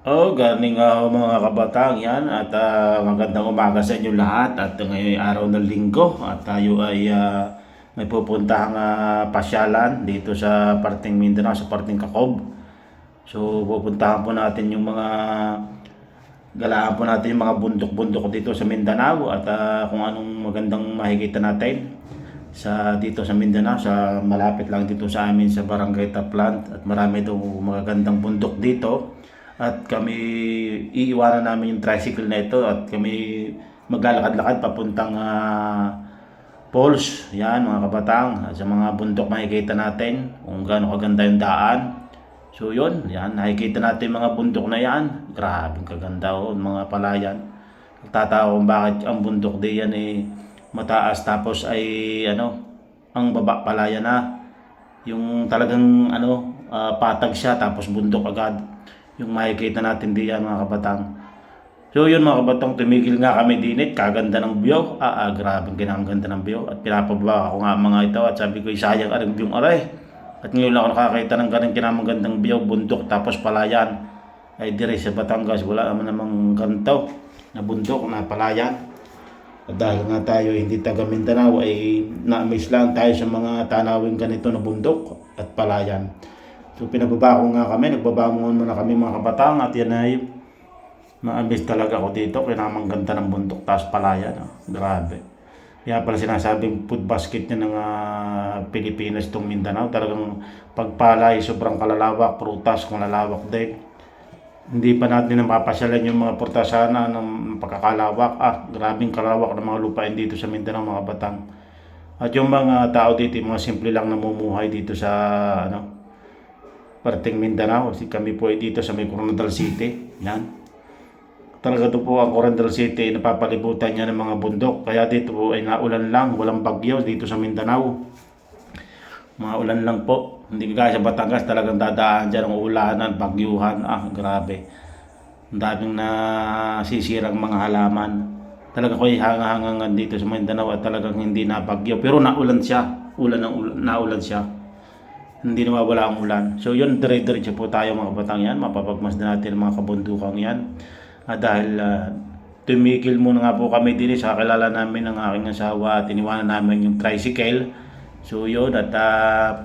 Oh, galing ho, mga kabatang yan at ah, magandang umaga sa inyo lahat. At ngayon ay araw ng linggo at tayo ay ah, may pupuntahang ah, pasyalan dito sa parting Mindanao, sa parting Kakob. So pupuntahan po natin yung mga galaan po natin yung mga bundok-bundok dito sa Mindanao at ah, kung anong magandang makikita natin sa dito sa Mindanao sa malapit lang dito sa amin sa Barangay Taplant. At marami daw mga gandang bundok dito at kami iiwanan namin yung tricycle na ito at kami maglalakad-lakad papuntang ah, falls yan mga kabatang. At sa mga bundok makikita natin kung gaano kaganda yung daan. So yun. Yan nakikita natin mga bundok na yan. Grabe kaganda oh, mga palayan. Nagtatawa kung bakit ang bundok di yan eh mataas tapos ay ano ang baba palaya na. Yung talagang ano ah, patag siya tapos bundok agad yung makikita natin diyan mga kabatang. So yun mga kabatang tumigil nga kami dinit kaganda ng view. Ah, ah grabe kinaganda ng view. At pinapababa ako nga mga ito. At sabi ko sayang arang view aray. At ngayon ako nakakita ng ganang kinamagandang view. Bundok tapos palayan. Ay dire sa Batangas wala naman namang ganito na bundok na palayan. At dahil nga tayo hindi taga Mindanao ay na-miss lang tayo sa mga tanawing ganito na bundok at palayan. So pinababa ko nga kami, nagbabangon muna kami mga kabatang at yan ay na-miss talaga ako dito. Kinamang ganda ng bundok tapos palayan. Oh. Grabe. Kaya pala sinasabing food basket niya ng ah, Pilipinas itong Mindanao. Talagang pagpalay, sobrang kalalawak, prutas kung lalawak din hindi pa natin napapasyalan yung mga portasana ng pagkakalawak. Ah, grabing kalawak ng mga lupain dito sa Mindanao, mga batang. At yung mga tao dito, yung mga simple lang namumuhay dito sa ano, parting Mindanao. Kasi kami po ay dito sa may Coronadal City. Yan. Talaga ito po ang Coronadal City, napapalibutan niya ng mga bundok. Kaya dito po ay naulan lang, walang bagyo dito sa Mindanao. Mga ulan lang po. Hindi kagaya sa Batangas, talagang dadaan dyan ng ulanan, bagyuhan. Ah, grabe. Ang daming nasisirang mga halaman. Talaga ko hangangan dito sa Mindanao at talagang hindi na bagyo. Pero naulan siya. Ulan ng ulan, naulan siya. Hindi nawawala ang ulan. So yun, dire-diretso po tayo mga batang yan. Mapapagmas na natin mga kabundukang yan. Ah, dahil ah, tumigil muna nga po kami din sa kakilala namin ng aking asawa at iniwanan namin yung tricycle. So yun, at ah,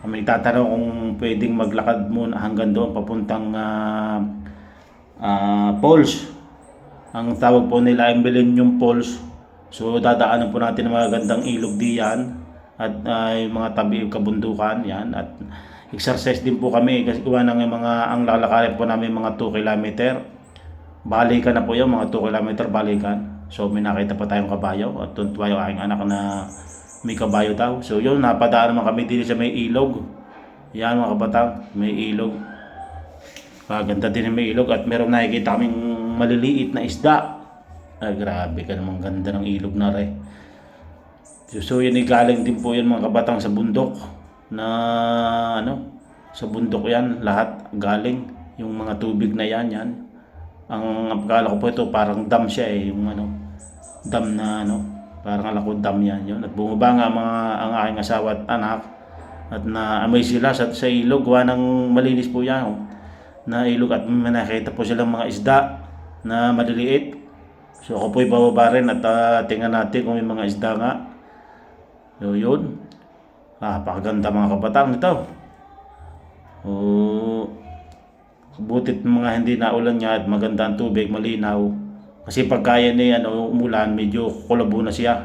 kami tatanong kung pwedeng maglakad muna hanggang doon papuntang ah ah, Falls. Ang tawag po nila ay Millennium Falls. So dadaanan po natin ng mga gandang ilog diyan at yung mga tabi kabundukan yan at exercise din po kami kasi gawa ng mga ang lalakarin po namin mga 2 kilometer. Balikan na po yun, mga 2 kilometer balikan. So may nakita pa tayong kabayo at tuntua yung aking anak na may kabayo daw. So yun, napadaan naman kami dito sa may ilog. Yan mga kabatang, may ilog. Maganda din yung may ilog at meron nakikita kaming maliliit na isda. Ay grabe ka naman ganda ng ilog na re. So, yun galing din po yan mga kabatang sa bundok na ano sa bundok yan lahat galing. Yung mga tubig na yan yan. Ang akala ko po ito parang dam siya eh yung ano dam na ano parang akala ko dam yan yun. At bumaba nga mga ang aking asawa at anak at na-amay sila sa, sa ilog. Gawa ng malinis po yan oh, na ilog. At may nakita po silang mga isda na maliliit. So ako po ibababa rin at ah, tingnan natin kung may mga isda nga so yun ah pakaganda mga kabatang ito oh butit mga hindi naulan nga at maganda ang tubig, malinaw. Kasi pag kaya ni ano, umulan, medyo kulabo na siya.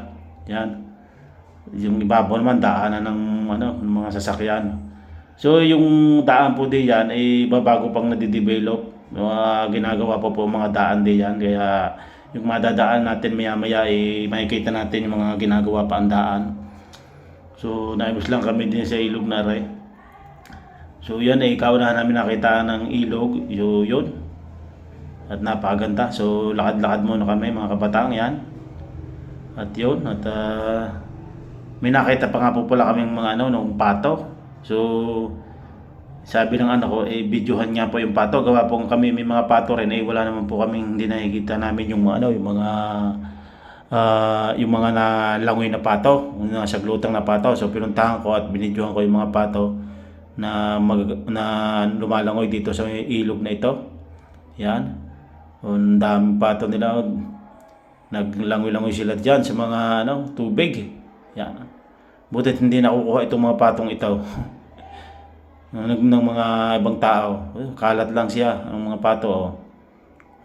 Yan. Yung ibabaw naman, daanan ng, ano, ng mga sasakyan. So, yung daan po din yan, ay babago pang nadidevelop. Mga ginagawa pa po mga daan din yan. Kaya, yung madadaan natin maya-maya, ay makikita natin yung mga ginagawa pa ang daan. So, naibos lang kami din sa ilog na rin. So yan eh, ikaw na namin nakita ng ilog, yo, yun. At napakaganda. So lakad-lakad muna kami mga kabatang yan. At yun, at ah, may nakita pa nga po pala kaming mga ano, nung pato. So sabi ng anak ko, eh videohan nga po yung pato. Gawa po kami may mga pato rin, eh wala naman po kaming hindi nakikita namin yung mga ano, yung mga ah, yung mga nalangoy na pato, yung nasa glutang na pato. So pinuntahan ko at binidyohan ko yung mga pato na mag, na lumalangoy dito sa ilog na ito. Yan. Ang dami pato nila. Naglangoy-langoy sila dyan sa mga ano, tubig. Yan. Butit hindi nakukuha itong mga patong ito. ng, ng mga ibang tao. Kalat lang siya, ang mga pato. Oh.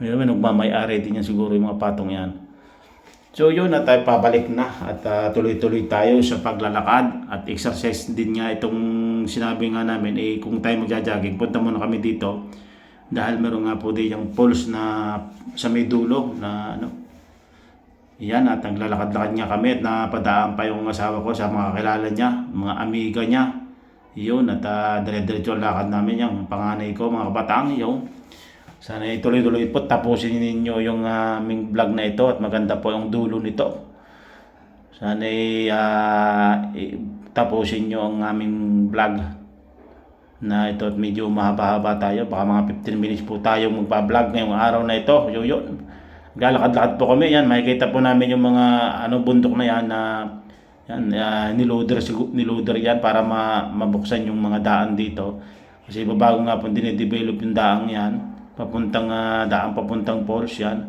May nagmamay-ari din yan siguro yung mga patong yan. So yun at tayo pabalik na at ah, tuloy-tuloy tayo sa paglalakad at exercise din nga itong sinabi nga namin eh kung tayo magja-jogging punta muna kami dito dahil meron nga po din yung pulse na sa may dulo na ano yan at naglalakad-lakad nga kami at napadaan pa yung asawa ko sa mga kilala niya, mga amiga niya. Yun at uh, dire-diretso lakad namin yung panganay ko, mga kabatang yun. Sana ituloy-tuloy po tapusin ninyo yung aming vlog na ito at maganda po yung dulo nito. Sana uh, tapusin nyo ang aming vlog na ito at medyo mahaba-haba tayo. Baka mga 15 minutes po tayo magpa-vlog ngayong araw na ito. Yun yun. Lalakad-lakad po kami. Yan, makikita po namin yung mga ano bundok na yan na yan, uh, niloader, niloader yan para ma mabuksan yung mga daan dito. Kasi babago nga po dinidevelop yung daang yan. Papuntang uh, daang papuntang Falls yan.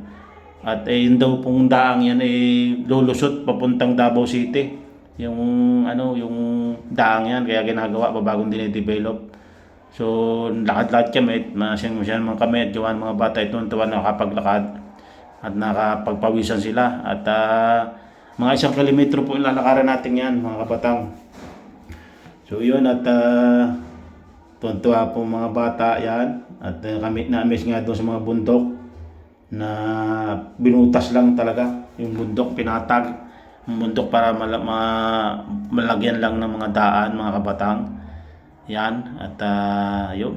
At eh, yun daw pong daang yan eh lulusot papuntang Davao City. Yung ano, yung daang yan kaya ginagawa babagong dinidevelop. So, lakad-lakad kami, masyang-masyang mga kami at yung mga bata ito tuwa nakapaglakad at nakapagpawisan sila at ah, mga isang kilometro po yung lalakaran natin yan mga kabatang. So yun at uh, tuntua po mga bata yan. At uh, kami na-amaze nga doon sa mga bundok na binutas lang talaga yung bundok pinatag. Yung bundok para mala- ma- malagyan lang ng mga daan mga kabatang. Yan at uh, yun.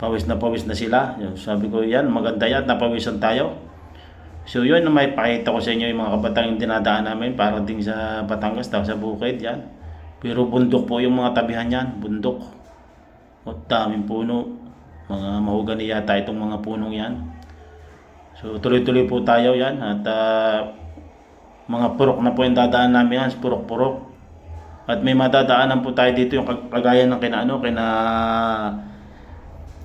Pawis na pawis na sila. Yun, sabi ko yan maganda yan napawisan tayo. So yun may pakita ko sa inyo yung mga kabatang yung dinadaan namin para din sa Batangas daw sa bukid yan. Pero bundok po yung mga tabihan yan, bundok. At daming puno. Mga mahugani yata itong mga punong yan. So tuloy-tuloy po tayo yan at ah, mga purok na po yung dadaan namin yan, purok-purok. At may madadaanan po tayo dito yung kag- kagaya ng kina ano, kina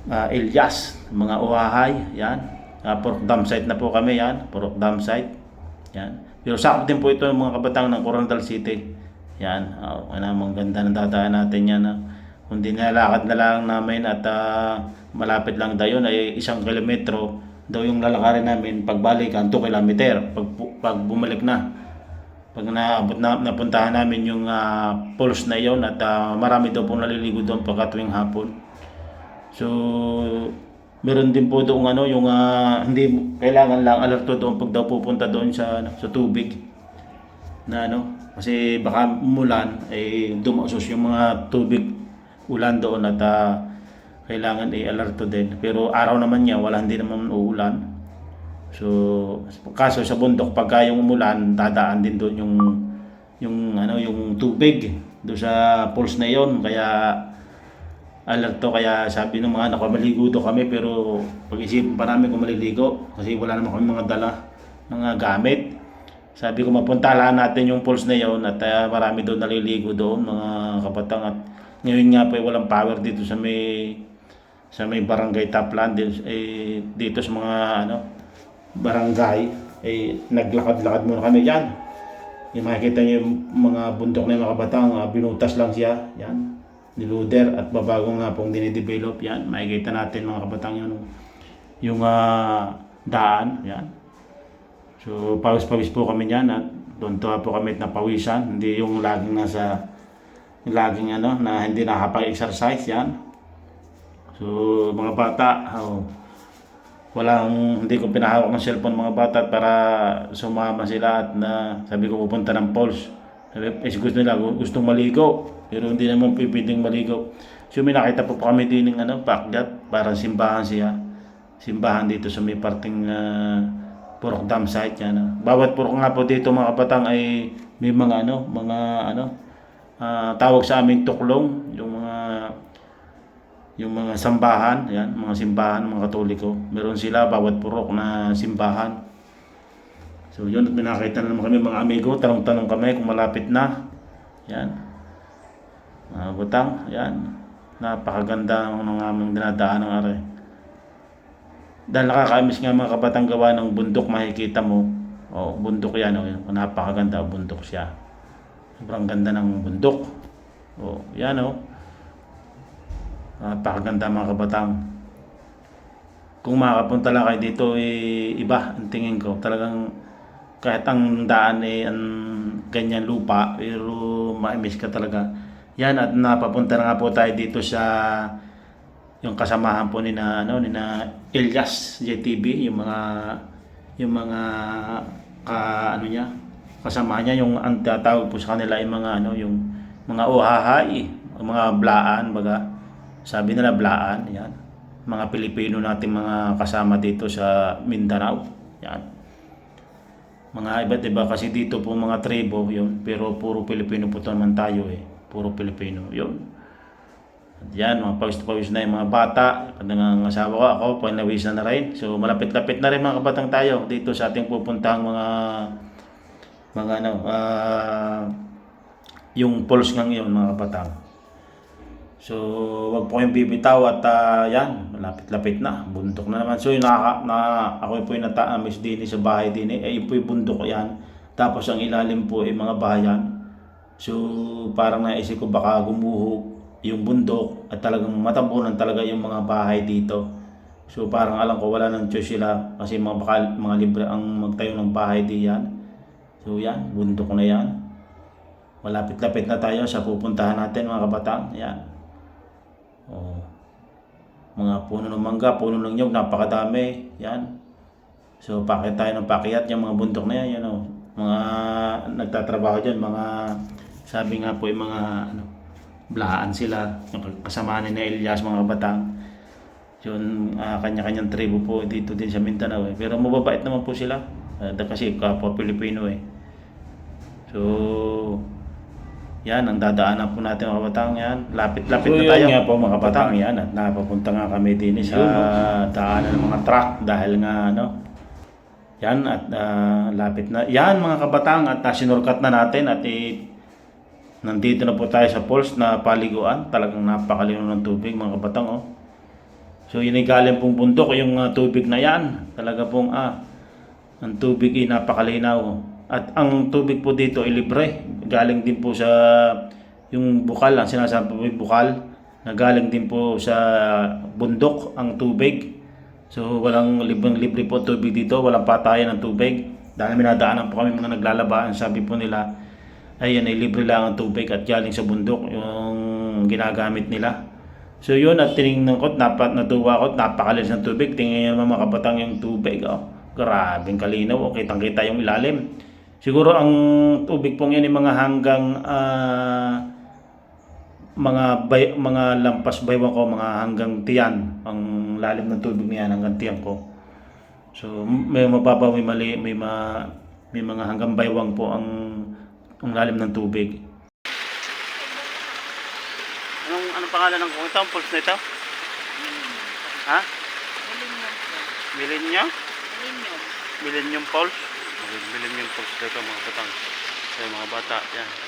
ah, Elias, mga uhahay, yan. Uh, Purok Dam site na po kami yan, Purok Dam site. Yan. Pero sakop din po ito ng mga kabatang ng Coronadal City. Yan, uh, ano, ang ganda ng dadaan natin yan. Uh, kung di nilalakad na lang namin at ah, malapit lang daw yun ay isang kilometro daw yung lalakarin namin pagbalikan 2 kilometer pag, pag bumalik na. Pag naabot na napuntahan namin yung uh, pulse na yon at ah, marami daw pong naliligo doon pagkatuwing hapon. So, meron din po doon ano, yung ah, hindi kailangan lang alerto doon pag daw pupunta doon sa sa tubig. Na ano, kasi baka umulan ay dumasos yung mga tubig ulan doon at ah, kailangan ay alerto din. Pero araw naman niya, wala hindi naman uulan. So, kaso sa bundok pagka yung umulan, dadaan din doon yung yung ano, yung tubig doon sa pulse na yon kaya alerto kaya sabi ng mga anak ko daw kami pero pag-isip pa namin kung maliligo kasi wala naman kami mga dala mga gamit sabi ko mapuntahan natin yung pulse na yon at ah, marami doon naliligo doon mga kapatang at ngayon nga po ay walang power dito sa may sa may barangay Taplan dito, eh, dito sa mga ano barangay eh naglakad-lakad muna kami. Yan. Yung makikita niyo yung mga bundok na yung mga kabatang ah, binutas lang siya. Yan. Niluder at babago nga pong dinidevelop. Yan. Makikita natin mga kabatang yun yung ah, daan. Yan. So pawis-pawis po kami yan at doon po kami na pawisan hindi yung laging nasa laging ano na hindi nakapag-exercise yan. So mga bata oh, walang hindi ko pinahawak ng cellphone mga bata para sumama sila at na sabi ko pupunta ng Pulse sabi, eh, gusto nila gusto maligo. Pero hindi naman pipinding maligo. So may nakita po po kami din ng ano paakyat parang simbahan siya. Simbahan dito sa may parting uh, Purok Dam site yan ah. bawat purok nga po dito mga kapatang ay may mga ano mga ano ah, tawag sa aming tuklong yung mga yung mga sambahan, yan, mga simbahan, mga katoliko. Meron sila bawat purok na simbahan. So yun, at may nakita na naman kami mga amigo, tanong-tanong kami kung malapit na. Yan. Mga butang, yan. Napakaganda ng aming dinadaan ng are. Dahil nakakamiss nga mga kabatang gawa ng bundok, makikita mo. Oh, bundok yan, oh. napakaganda bundok siya. Sobrang ganda ng bundok. Oh, yan oh. Napakaganda mga kabatang. Kung makapunta lang kayo dito, eh, iba ang tingin ko. Talagang kahit ang daan eh, ang ganyan lupa, pero ma-miss ka talaga. Yan, at napapunta na nga po tayo dito sa yung kasamahan po ni na ano ni na Elias JTB yung mga yung mga ka ano niya kasama niya yung ang tatawag po sa kanila yung mga ano yung mga ohahay mga blaan baga sabi nila blaan yan. Mga Pilipino nating mga kasama dito sa Mindanao yan. Mga iba't iba kasi dito po mga tribo yun. Pero puro Pilipino po naman tayo eh. Puro Pilipino yun. At yan, mga pawis-pawis na yung mga bata. Pag nangangasawa ko, ako, pawis na na rin. So, malapit-lapit na rin mga kabatang tayo dito sa ating pupuntahang mga mga ano, ah, yung pulse ng iyon mga kabatang. So, wag po kayong bibitaw at ah, yan, malapit-lapit na. Bundok na naman. So, yung nakaka, na, ako po yung nataamis din sa bahay din. Eh, yun po yung bundok yan. Tapos ang ilalim po ay mga bayan. So, parang naisip ko baka gumuho yung bundok at talagang matabunan talaga yung mga bahay dito. So parang alam ko wala nang choice sila kasi mga bakal, mga libre ang magtayo ng bahay diyan. So yan, bundok na yan. Malapit-lapit na tayo sa pupuntahan natin mga kabatang. Yan. Oh. Mga puno ng mangga, puno ng nyog, napakadami. Yan. So pakit tayo ng pakyat yung mga bundok na yan, yan oh. Mga nagtatrabaho diyan, mga sabi nga po yung mga ano, blaan sila, yung kasama ni Elias mga kabatang. Yun, ah, kanya-kanyang tribo po dito din sa Mindanao eh. Pero mababait naman po sila. Da- kasi kapwa Pilipino eh. So, yan, ang dadaanan po natin mga kabatang yan. Lapit-lapit So, na tayo nga po mga kabatang yan. At napapunta nga kami din sa daanan ng mga truck dahil nga ano, yan at ah, lapit na. Yan mga kabatang at uh, sinurkat na natin at eh, nandito na po tayo sa falls na paliguan. Talagang napakalino ng tubig mga kabatang oh. So yun ay galing pong bundok yung ah, tubig na yan. Talaga pong ah, ang tubig ay napakalinaw. At ang tubig po dito ay libre. Galing din po sa yung bukal, ang sinasabi po bukal, na galing din po sa bundok ang tubig. So walang libreng libre po tubig dito, walang patayan ng tubig. Dahil minadaanan po kami mga naglalabaan, sabi po nila, ayun ay libre lang ang tubig at galing sa bundok yung ginagamit nila. So yun at tinignan ko, napat natuwa ko, napakalinis ng tubig. Tingnan naman mga kabatang yung tubig. Oh. Grabing kalinaw, oh. kitang-kita yung ilalim. Siguro ang tubig pong yan ay mga hanggang ah, mga bay, mga lampas baywang ko, mga hanggang tiyan. Ang lalim ng tubig niyan hanggang tiyan ko. So may mababa, may mali, may, ma, may mga hanggang baywang po ang, ang lalim ng tubig. Anong, anong pangalan ng kung ito? Ang pulse na ito? Ha? Milenyo? Millennium Pulse? Millennium Pulse dito mga batang. Sa mga bata, yan.